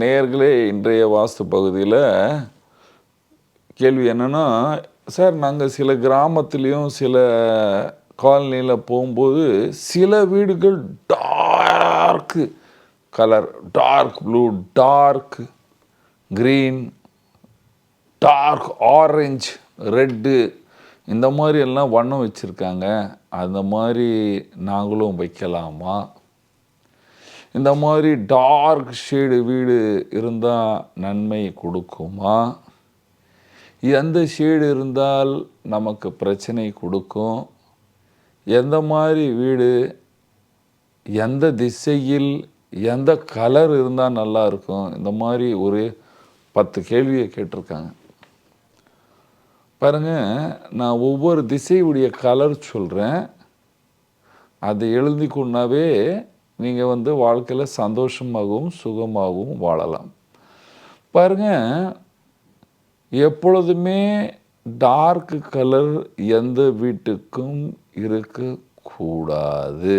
நேர்களே இன்றைய வாஸ்து பகுதியில் கேள்வி என்னென்னா சார் நாங்கள் சில கிராமத்துலேயும் சில காலனியில் போகும்போது சில வீடுகள் dark colour dark blue dark green dark orange red இந்த மாதிரி எல்லாம் வண்ணம் வச்சுருக்காங்க. அந்த மாதிரி நாங்களும் வைக்கலாமா? இந்த மாதிரி டார்க் ஷேடு வீடு இருந்தால் நன்மை கொடுக்குமா? எந்த ஷேடு இருந்தால் நமக்கு பிரச்சனை கொடுக்கும்? எந்த மாதிரி வீடு எந்த திசையில் எந்த கலர் இருந்தால் நல்லா இருக்கும்? இந்த மாதிரி ஒரு பத்து கேள்வியை கேட்டிருக்காங்க. பாருங்க நான் ஒவ்வொரு திசையுடைய கலர் சொல்கிறேன் அதை எழுதி கொண்டாவே நீங்கள் வந்து வாழ்க்கையில் சந்தோஷமாகவும் சுகமாகவும் வாழலாம். பாருங்க எப்பொழுதுமே டார்க் கலர் எந்த வீட்டுக்கும் இருக்கக்கூடாது.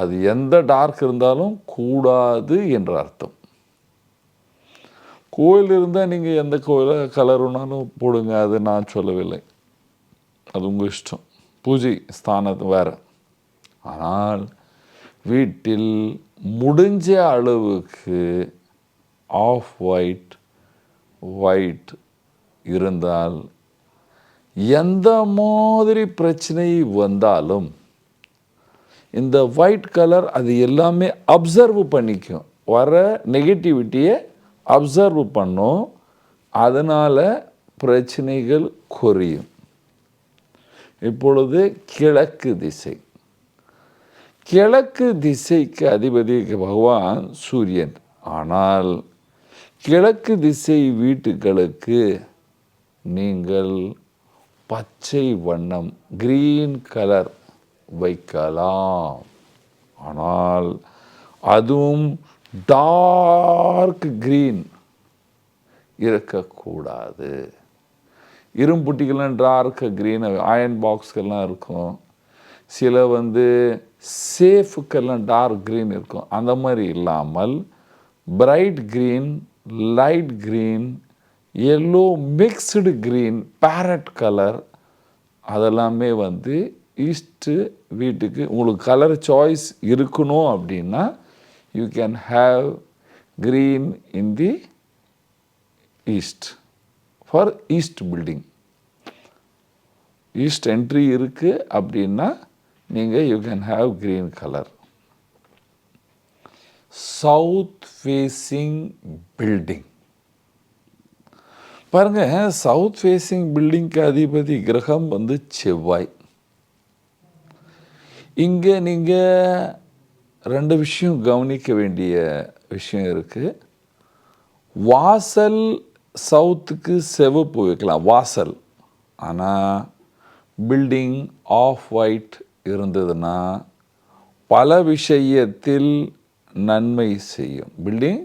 அது எந்த டார்க் இருந்தாலும் கூடாது என்ற அர்த்தம். கோயில் இருந்தால் நீங்கள் எந்த கோயில கலர் வேணாலும் போடுங்க அது நான் சொல்லவில்லை. அது உங்கள் இஷ்டம். பூஜை ஸ்தானத்து வேறு. ஆனால் வீட்டில் முடிஞ்ச அளவுக்கு ஆஃப் ஒயிட் ஒயிட் இருந்தால் எந்த மாதிரி பிரச்சனை வந்தாலும் இந்த ஒயிட் கலர் அது எல்லாமே அப்சர்வ் பண்ணிக்கும். வர நெகட்டிவிட்டியை அப்சர்வ் பண்ணும். அதனால் பிரச்சனைகள் குறையும். இப்பொழுது கிழக்கு திசை. கிழக்கு திசைக்கு அதிபதி பகவான் சூரியன். ஆனால் கிழக்கு திசை வீட்டுகளுக்கு நீங்கள் பச்சை வண்ணம் கிரீன் கலர் வைக்கலாம். ஆனால் அதுவும் டார்க் கிரீன் இருக்கக்கூடாது. இரும்புட்டிகள்லாம் டார்க் க்ரீன் அயன் பாக்ஸ்கெல்லாம் இருக்கும். சில வந்து சேஃபுக்கெல்லாம் டார்க் க்ரீன் இருக்கும். அந்த மாதிரி இல்லாமல் bright green light green yellow mixed green parrot colour அதெல்லாமே வந்து ஈஸ்ட்டு வீட்டுக்கு உங்களுக்கு கலர் சாய்ஸ் இருக்கணும் அப்படின்னா you can have green in the east for east building east entry இருக்குது அப்படின்னா நீங்கள் you can have green colour south facing building பாருங்கள் சவுத் ஃபேஸிங் பில்டிங்க்கு அதிபதி கிரகம் வந்து செவ்வாய். இங்கே நீங்கள் ரெண்டு விஷயம் கவனிக்க வேண்டிய விஷயம் இருக்குது வாசல் சவுத்துக்கு செவப்பு வைக்கலாம் வாசல். ஆனால் பில்டிங் ஆஃப் ஒயிட் இருந்ததுன்னா பல விஷயத்தில் நன்மை செய்யும். Building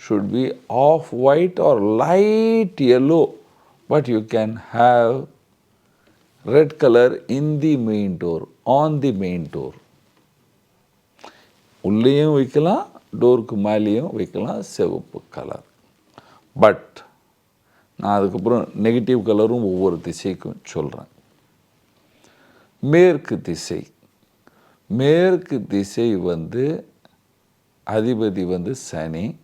should be of white or light yellow but you can have red colour in the main door on the main door உள்ளேயும் வைக்கலாம் டோருக்கு மேலேயும் வைக்கலாம் சிவப்பு கலர் பட் நான் அதுக்கப்புறம் நெகட்டிவ் கலரும் ஒவ்வொரு திசைக்கும் சொல்கிறேன் மேற்கு திசை. மேற்கு திசை வந்து அதிபதி வந்து சனி.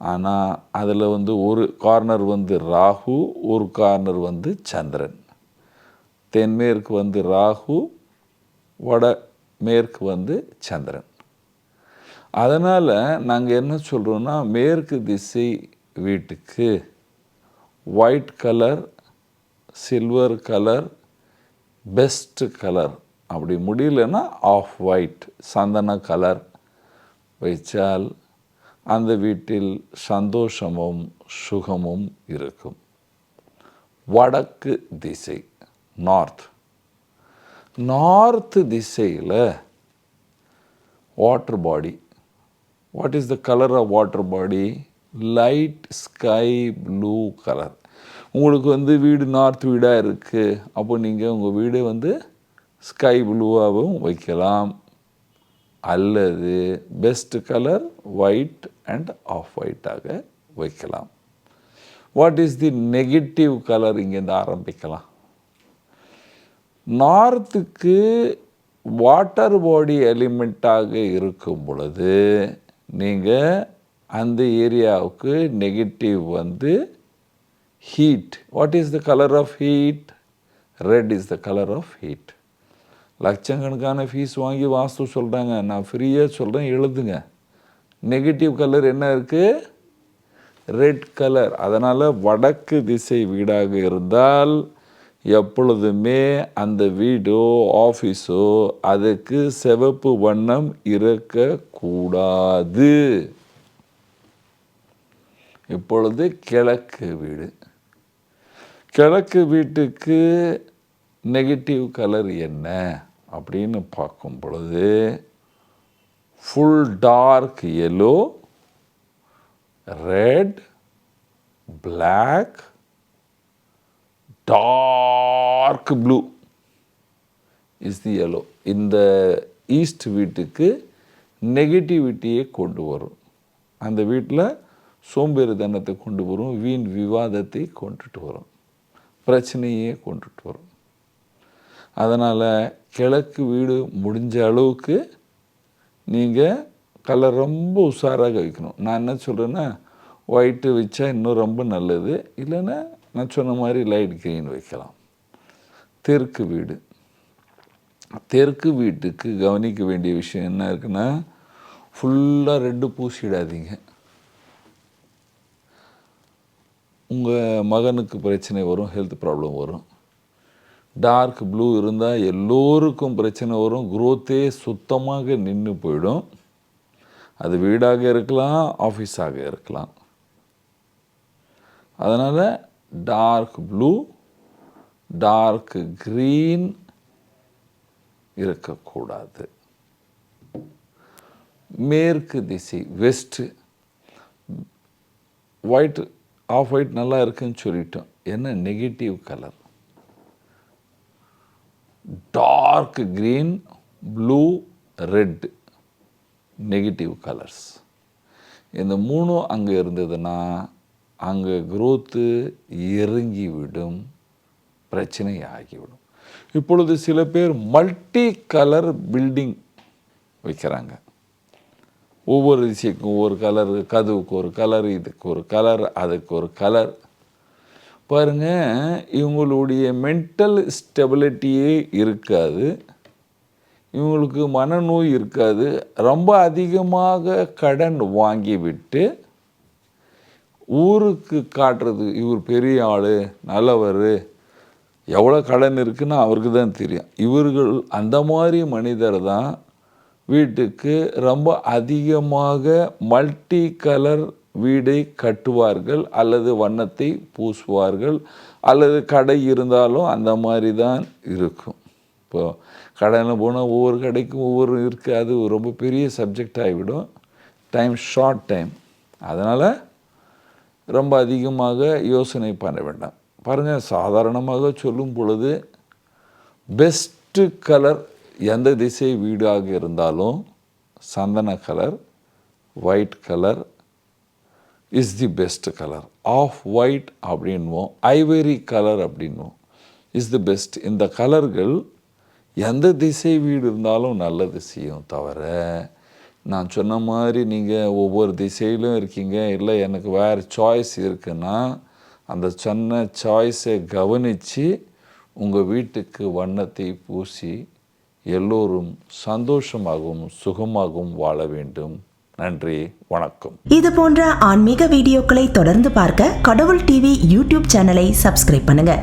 ஆனால் அதில் வந்து ஒரு கார்னர் வந்து ராகு ஒரு கார்னர் வந்து சந்திரன். தென்மேற்கு வந்து ராகு வட மேற்கு வந்து சந்திரன். அதனால் நாங்கள் என்ன சொல்கிறோன்னா மேற்கு திசை வீட்டுக்கு white colour silver colour best colour அப்படி முடியலன்னா ஆஃப் ஒயிட் சந்தன கலர் வைச்சால் அந்த வீட்டில் சந்தோஷமும் சுகமும் இருக்கும். வடக்கு திசை நார்த் நார்த் திசையில் water body what is the colour of water body light sky blue colour உங்களுக்கு வந்து வீடு நார்த் வீடாக இருக்குது அப்போ நீங்கள் உங்கள் வீடு வந்து ஸ்கை ப்ளூவாகவும் வைக்கலாம். அல்லது best colour white and off ஒயிட்டாக வைக்கலாம். What is the negative colour இங்கேருந்து ஆரம்பிக்கலாம். நார்த்துக்கு வாட்டர் பாடி எலிமெண்ட்டாக இருக்கும் பொழுது நீங்கள் அந்த ஏரியாவுக்கு நெகட்டிவ் வந்து heat what is the colour of heat red is the colour of heat லட்சக்கணக்கான ஃபீஸ் வாங்கி வாஸ்து சொல்கிறாங்க நான் ஃப்ரீயாக சொல்கிறேன் எழுதுங்க. நெகட்டிவ் கலர் என்ன இருக்குது ரெட் கலர் அதனால் வடக்கு திசை வீடாக இருந்தால் எப்பொழுதுமே அந்த வீடோ ஆஃபீஸோ அதுக்கு சிவப்பு வண்ணம் இருக்கக்கூடாது. இப்பொழுது கிழக்கு வீடு. கிழக்கு வீட்டுக்கு நெகட்டிவ் கலர் என்ன அப்படின்னு பார்க்கும் பொழுது full dark yellow red black dark blue is the yellow இந்த ஈஸ்ட் வீட்டுக்கு நெகட்டிவிட்டியை கொண்டு வரும். அந்த வீட்டில் சோம்பேறித்தனத்தை கொண்டு வரும் வீண் விவாதத்தை கொண்டுட்டு வரும் பிரச்சனையே கொண்டுட்டு வரும். அதனால் கிழக்கு வீடு முடிஞ்ச அளவுக்கு நீங்கள் கலர் ரொம்ப உஷாராக வைக்கணும் நான் என்ன சொல்கிறேன்னா ஒயிட்டு வச்சா இன்னும் ரொம்ப நல்லது. இல்லைன்னா நான் சொன்ன மாதிரி லைட் க்ரீன் வைக்கலாம். தெற்கு வீடு. தெற்கு வீட்டுக்கு கவனிக்க வேண்டிய விஷயம் என்ன இருக்குன்னா ஃபுல்லாக ரெட்டு பூசிடாதீங்க. உங்கள் மகனுக்கு பிரச்சனை வரும் ஹெல்த் ப்ராப்ளம் வரும். டார்க் ப்ளூ இருந்தால் எல்லோருக்கும் பிரச்சனை வரும். குரோத்தே சுத்தமாக நின்று போயிடும். அது வீடாக இருக்கலாம் ஆஃபீஸாக இருக்கலாம். அதனால் டார்க் ப்ளூ டார்க் க்ரீன் இருக்கக்கூடாது. மேற்கு திசை வெஸ்ட்டு ஒயிட் ஆஃப் ஒயிட் நல்லா இருக்குன்னு சொல்லிட்டோம். என்ன? Negative colour dark green blue red negative colours இந்த மூணும் அங்கே இருந்ததுன்னா அங்கே growth இறங்கிவிடும் பிரச்சனை ஆகிவிடும் இப்பொழுது சில பேர் மல்டி கலர் பில்டிங் வைக்கிறாங்க. ஒவ்வொரு திசைக்கும் ஒவ்வொரு கலர் கதவுக்கு ஒரு கலர் இதுக்கு ஒரு கலர் அதுக்கு ஒரு கலர் பாருங்க இவங்களுடைய மென்டல் ஸ்டெபிலிட்டியே இருக்காது. இவங்களுக்கு மனநோய் இருக்காது. ரொம்ப அதிகமாக கடன் வாங்கிவிட்டு ஊருக்கு காட்டுறது இவர் பெரிய ஆள் நல்லவர் எவ்வளோ கடன் இருக்குன்னு அவருக்கு தான் தெரியும். இவர்கள் அந்த மாதிரி மனிதர் தான் வீட்டுக்கு ரொம்ப அதிகமாக மல்டி கலர் வீடை கட்டுவார்கள் அல்லது வண்ணத்தை பூசுவார்கள் அல்லது கடை இருந்தாலும் அந்த மாதிரி தான் இருக்கும். இப்போ கடையில் போனால் ஒவ்வொரு கடைக்கும் ஒவ்வொரு இருக்குது அது ரொம்ப பெரிய சப்ஜெக்ட் ஆகிவிடும் டைம் ஷார்ட் டைம் அதனால் ரொம்ப அதிகமாக யோசனை பண்ண வேண்டாம். பாருங்கள் சாதாரணமாக சொல்லும் பொழுது பெஸ்ட்டு கலர் எந்த திசை வீடாக இருந்தாலும் சந்தன colour white colour is the best colour off white அப்படின்வோம் ivory colour அப்படின்வோம் இஸ் தி பெஸ்ட் இந்த கலர்கள் எந்த திசை வீடு இருந்தாலும் நல்லது செய்யும் தவிர நான் சொன்ன மாதிரி நீங்கள் ஒவ்வொரு திசையிலும் இருக்கீங்க இல்லை எனக்கு வேறு சாய்ஸ் இருக்குன்னா அந்த சொன்ன சாய்ஸை கவனித்து உங்கள் வீட்டுக்கு வண்ணத்தை பூசி எல்லோரும் சந்தோஷமாகவும் சுகமாகவும் வாழ வேண்டும். நன்றி வணக்கம். இது போன்ற ஆன்மீக வீடியோக்களை தொடர்ந்து பார்க்க கடவுள் டிவி யூடியூப் சேனலை சப்ஸ்கிரைப் பண்ணுங்க.